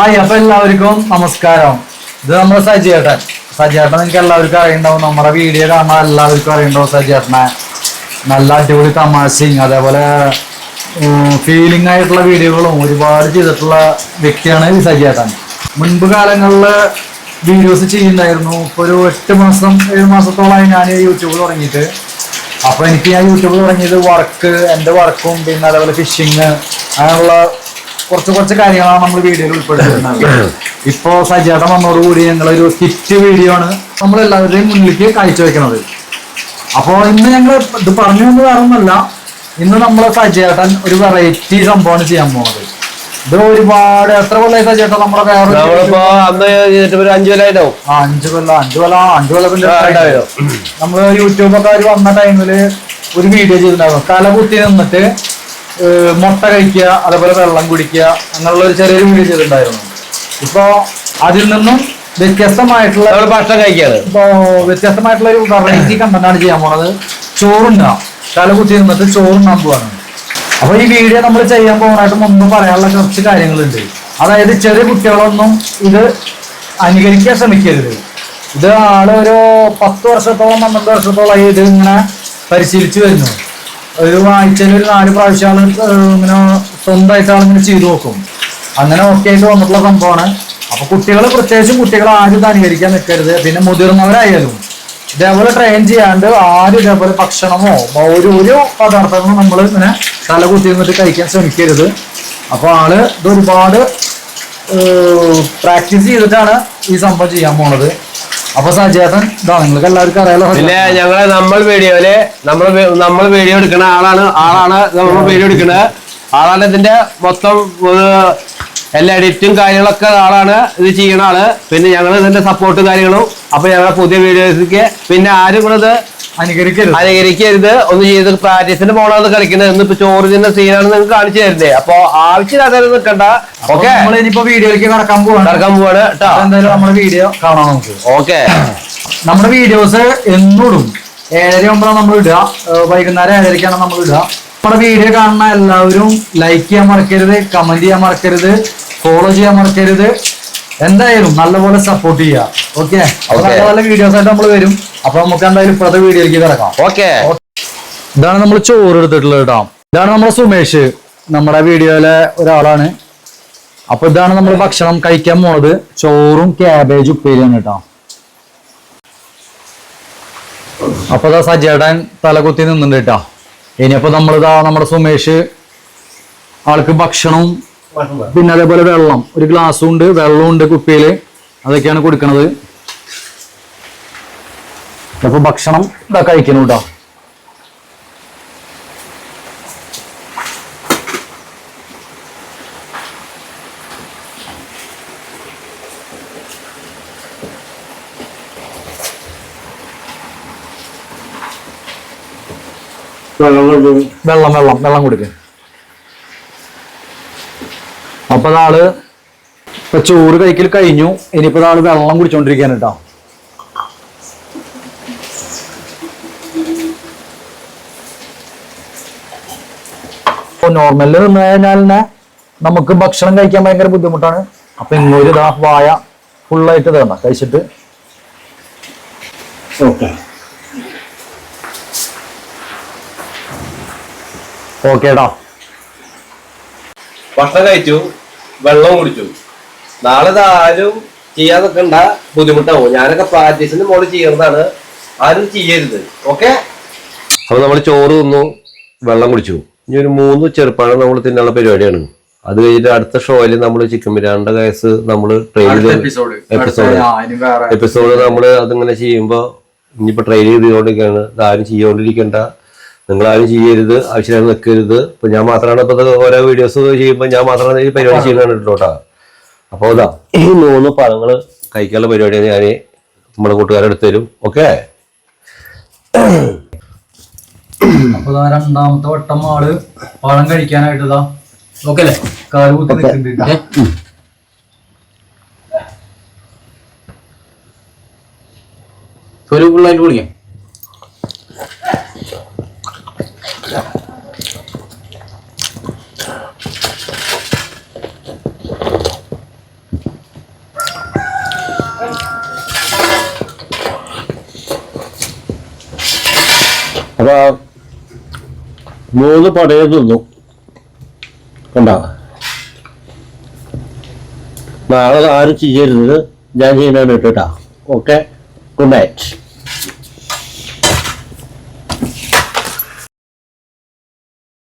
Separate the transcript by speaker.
Speaker 1: Hi അപ്പൊ എല്ലാവർക്കും നമസ്കാരം. ഇത് നമ്മുടെ സജിയേട്ടൻ. സജിയേട്ടൻ നിങ്ങൾക്ക് എല്ലാവർക്കും അറിയണ്ടാവും നമ്മുടെ വീഡിയോ കാണാൻ എല്ലാവർക്കും അറിയണ്ടാവും സജിയേട്ടനെ. നല്ല അടിപൊളി തമാശയും അതേപോലെ ഫീലിംഗ് ആയിട്ടുള്ള വീഡിയോകളും ഒരുപാട് ചെയ്തിട്ടുള്ള വ്യക്തിയാണ് ഈ സജിയേട്ടൻ. മുൻപ് കാലങ്ങളിൽ വീഡിയോസ് ചെയ്യുന്നുണ്ടായിരുന്നു. ഇപ്പോൾ ഒരു എട്ട് മാസം ഏഴ് മാസത്തോളമായി ഞാൻ യൂട്യൂബ് തുടങ്ങിയിട്ട്. അപ്പോൾ എനിക്ക് ഞാൻ യൂട്യൂബ് തുടങ്ങിയത് വർക്ക് എന്റെ വർക്കും പിന്നെ അതേപോലെ ഫിഷിങ് അങ്ങനെയുള്ള കുറച്ച് കുറച്ച് കാര്യങ്ങളാണ് നമ്മൾ വീഡിയോയിൽ ഉൾപ്പെടുത്തിയിരുന്നത്. ഇപ്പോ സജാത വന്നതോടുകൂടി ഞങ്ങൾ ഒരു സ്കിറ്റ് വീഡിയോ ആണ് നമ്മൾ എല്ലാവരുടെയും മുന്നിലേക്ക് കാഴ്ചവെക്കുന്നത് അപ്പോൾ ഇന്ന് ഞങ്ങൾ ഇത് പറഞ്ഞു എന്ന് വേറൊന്നല്ല ഇന്ന് നമ്മൾ സജേട്ടൻ ഒരു വെറൈറ്റി സംഭവമാണ് ചെയ്യാൻ പോകുന്നത് ഇത് ഒരുപാട് എത്ര കൊല്ലായി സജേട്ടൻ നമ്മുടെ വേറെ
Speaker 2: അഞ്ചു കൊല്ലായിട്ടാവും
Speaker 1: ആ അഞ്ചു കൊല്ലം അഞ്ചു കൊല്ലം അഞ്ചു കൊല്ലത്തിന്റെ യൂട്യൂബൊക്കെ വന്ന ടൈമിൽ ഒരു വീഡിയോ ചെയ്തിട്ടുണ്ടായിരുന്നു. തല കുത്തി നിന്നിട്ട് മുട്ട കഴിക്കുക അതേപോലെ വെള്ളം കുടിക്കുക അങ്ങനെയുള്ള ഒരു ചെറിയൊരു വീഡിയോ ചെയ്തിട്ടുണ്ടായിരുന്നു. ഇപ്പോ അതിൽ നിന്നും വ്യത്യസ്തമായിട്ടുള്ള
Speaker 2: ഭക്ഷണം കഴിക്കാറ്.
Speaker 1: ഇപ്പോ വ്യത്യസ്തമായിട്ടുള്ള ഒരു വെറൈറ്റി കണ്ടന്റാണ് ചെയ്യാൻ പോണത്. ചോറുണ്ടാ തല കുത്തി നിന്നിട്ട് ചോറുണ്ടാൻ പോവാണ്. അപ്പൊ ഈ വീഡിയോ നമ്മൾ ചെയ്യാൻ പോകാനായിട്ട് മുമ്പ് പറയാനുള്ള കുറച്ച് കാര്യങ്ങളുണ്ട്. അതായത് ചെറിയ കുട്ടികളൊന്നും ഇത് അനുകരിക്കാൻ ശ്രമിക്കരുത്. ഇത് ആൾ ഒരു പത്ത് വർഷത്തോളം പന്ത്രണ്ട് വർഷത്തോളം ഇത് ഇങ്ങനെ പരിശീലിച്ചു വരുന്നു. ഒരു ആഴ്ചയിൽ ഒരു നാല് പ്രാവശ്യം ഇങ്ങനെ സ്വന്തമായിട്ട് ആളിങ്ങനെ ചെയ്തു നോക്കും. അങ്ങനെ ഓക്കെ ആയിട്ട് വന്നിട്ടുള്ള സംഭവമാണ്. അപ്പൊ കുട്ടികൾ പ്രത്യേകിച്ചും കുട്ടികൾ ആരും അനുകരിക്കാൻ നിൽക്കരുത്. പിന്നെ മുതിർന്നവരായാലും ഇതേപോലെ ട്രെയിൻ ചെയ്യാണ്ട് ആരും ഇതേപോലെ ഭക്ഷണമോ ഒരു പദാർത്ഥങ്ങളും നമ്മൾ ഇങ്ങനെ തല കുത്തി നിന്നിട്ട് കഴിക്കാൻ ശ്രമിക്കരുത്. അപ്പൊ ആൾ ഇത് ഒരുപാട് പ്രാക്ടീസ് ചെയ്തിട്ടാണ് ഈ സംഭവം ചെയ്യാൻ പോണത്. അപ്പൊ സജേതൻ നിങ്ങൾക്ക് എല്ലാവർക്കും അറിയാലോ
Speaker 2: പിന്നെ ഞങ്ങളെ നമ്മൾ വീഡിയോയിൽ നമ്മൾ നമ്മൾ വീഡിയോ എടുക്കുന്ന ആളാണ് ആളാണ് നമ്മൾ വീഡിയോ എടുക്കുന്നത്. ആളാണ് ഇതിന്റെ മൊത്തം എല്ലാ എഡിറ്റും കാര്യങ്ങളൊക്കെ ആളാണ് ഇത് ചെയ്യണ ആൾ. പിന്നെ ഞങ്ങൾ ഇതിന്റെ സപ്പോർട്ട് കാര്യങ്ങളും. അപ്പൊ ഞങ്ങളെ പുതിയ വീഡിയോസിലേക്ക് പിന്നെ ആരും കൂടെ
Speaker 1: അനുകരിക്കരുത്.
Speaker 2: ഒന്ന് ചെയ്ത് പ്രാക്ടീസിന്റെ പോണത് കളിക്കുന്നത് ഇന്നിപ്പോ ചോറ് ചെയ്യുന്ന സീനാണ് നിങ്ങൾക്ക് കാണിച്ചു തരുന്നത് അപ്പൊ ആവശ്യമില്ലാതെ നിൽക്കണ്ട. ഓക്കെ
Speaker 1: ഇനിയിപ്പോ വീഡിയോയിലേക്ക് കടക്കാൻ പോവാണ്.
Speaker 2: കടക്കാൻ പോവാണ്.
Speaker 1: എന്തായാലും നമ്മുടെ വീഡിയോ കാണാം നമുക്ക്.
Speaker 2: ഓക്കെ
Speaker 1: നമ്മുടെ വീഡിയോസ് എന്നോടും. ഏഴര ഒമ്പതാണ് നമ്മൾ ഇടുക. വൈകുന്നേരം ഏഴരക്കാണ് നമ്മൾ ഇടുക. നമ്മുടെ വീഡിയോ കാണുന്ന എല്ലാവരും ലൈക്ക് ചെയ്യാൻ മറക്കരുത് കമന്റ് ചെയ്യാൻ മറക്കരുത് ഫോളോ ചെയ്യാൻ മറക്കരുത്. എന്തായാലും നല്ലപോലെ സപ്പോർട്ട് ചെയ്യുക ഓക്കെ. നല്ല നല്ല വീഡിയോസ് ആയിട്ട് നമ്മൾ വരും. അപ്പൊ നമുക്ക് എന്തായാലും ഇപ്പോഴത്തെ വീഡിയോയിലേക്ക് കിടക്കാം.
Speaker 2: ഓക്കെ
Speaker 1: ഇതാണ് നമ്മൾ ചോറ് എടുത്തിട്ടുള്ളത് കേട്ടോ. ഇതാണ് നമ്മുടെ സുമേഷ്. നമ്മുടെ വീഡിയോയിലെ ഒരാളാണ്. അപ്പൊ ഇതാണ് നമ്മൾ ഭക്ഷണം കഴിക്കാൻ പോണത്. ചോറും ക്യാബേജ് ഉപ്പേരിയാണ് കേട്ടോ. അപ്പൊ ഇതാ സജേടൻ തലകുത്തി നിന്നുണ്ട് കേട്ടോ. ഇനിയപ്പോ നമ്മളിതാ നമ്മുടെ സുമേഷ് ആൾക്ക് ഭക്ഷണവും പിന്നെ അതേപോലെ വെള്ളം. ഒരു ഗ്ലാസ്സും ഉണ്ട് വെള്ളം ഉണ്ട് കുപ്പിയിൽ. അതൊക്കെയാണ് കൊടുക്കണത്. അപ്പൊ ഭക്ഷണം ഇതാ കഴിക്കണം കേട്ടോ വെള്ളം വെള്ളം വെള്ളം കൊടുക്ക. അപ്പൊ ആൾ ഇപ്പൊ ചോറ് കഴിക്കൽ കഴിഞ്ഞു. ഇനിയിപ്പോ ആൾ വെള്ളം കുടിച്ചോണ്ടിരിക്കാണ് കേട്ടോ ഇപ്പൊ നോർമലിൽ നിന്ന് കഴിഞ്ഞാൽ തന്നെ നമുക്ക് ഭക്ഷണം കഴിക്കാൻ ഭയങ്കര ബുദ്ധിമുട്ടാണ്. അപ്പൊ ഇങ്ങോട്ട് ഇതാ വായ ഫുള്ളായിട്ട് ഇതണ്ട കഴിച്ചിട്ട്. ഓക്കേടാ.
Speaker 2: ഭക്ഷണം കഴിച്ചു. വെള്ളം കുടിച്ചു. നാളെ ഇത് ആരും ചെയ്യാൻ നിൽക്കണ്ട ബുദ്ധിമുട്ടാവും. ഞാനൊക്കെ പ്രാക്ടീസിന് മോൾ ചെയ്യുന്നതാണ്. ആരും ചെയ്യരുത്. ഓക്കെ? അപ്പൊ നമ്മൾ ചോറ് തിന്നു വെള്ളം കുടിച്ചു. ഇനി ഒരു മൂന്ന് ചെറുപ്പാണ് നമ്മൾ തിന്നാനുള്ള പരിപാടിയാണ്. അത് കഴിഞ്ഞിട്ട് അടുത്ത ഷോയിൽ നമ്മൾ ചിക്കൻ ബിരിയാണിയുടെ കേസ് നമ്മൾ ട്രെയിൻ
Speaker 1: എപ്പിസോഡ്
Speaker 2: എപ്പിസോഡ് നമ്മൾ അതിങ്ങനെ ചെയ്യുമ്പോൾ ഇനിയിപ്പോൾ ട്രെയിൻ ചെയ്തുകൊണ്ടിരിക്കുകയാണ്. ആരും ചെയ്തുകൊണ്ടിരിക്കേണ്ട നിങ്ങൾ ആരും ചെയ്യരുത് ആവശ്യമായി നിൽക്കരുത്. ഇപ്പൊ ഞാൻ മാത്രമാണ് ഇപ്പൊ ഓരോ വീഡിയോസ് ചെയ്യുമ്പോൾ ഞാൻ മാത്രമാണ് ഈ പരിപാടി ചെയ്യുന്നത് കേട്ടോട്ടാ അപ്പോൾ ഇതാ ഈ മൂന്ന് പഴങ്ങൾ കഴിക്കാനുള്ള പരിപാടിയാണ് ഞാൻ നമ്മുടെ കൂട്ടുകാരെടുത്ത് തരും. ഓക്കെ
Speaker 1: അപ്പൊ ദാ രണ്ടാമത്തെ വട്ടം ആൾ പഴം കഴിക്കാനായിട്ട് ഇതാ. ഓക്കെ അല്ലേ? കാൽ കുത്തി നിൽക്കുന്നുണ്ട്
Speaker 3: ഒരു പിള്ളേർ കുടിക്കാം അപ്പൊ മൂന്ന് പടയെ തിന്നു. കണ്ട? നാളെ ആരും ചെയ്യരുത്. ഞാൻ ചെയ്യുന്നതിന് കേട്ടാ ഓക്കെ ഗുഡ് നൈറ്റ്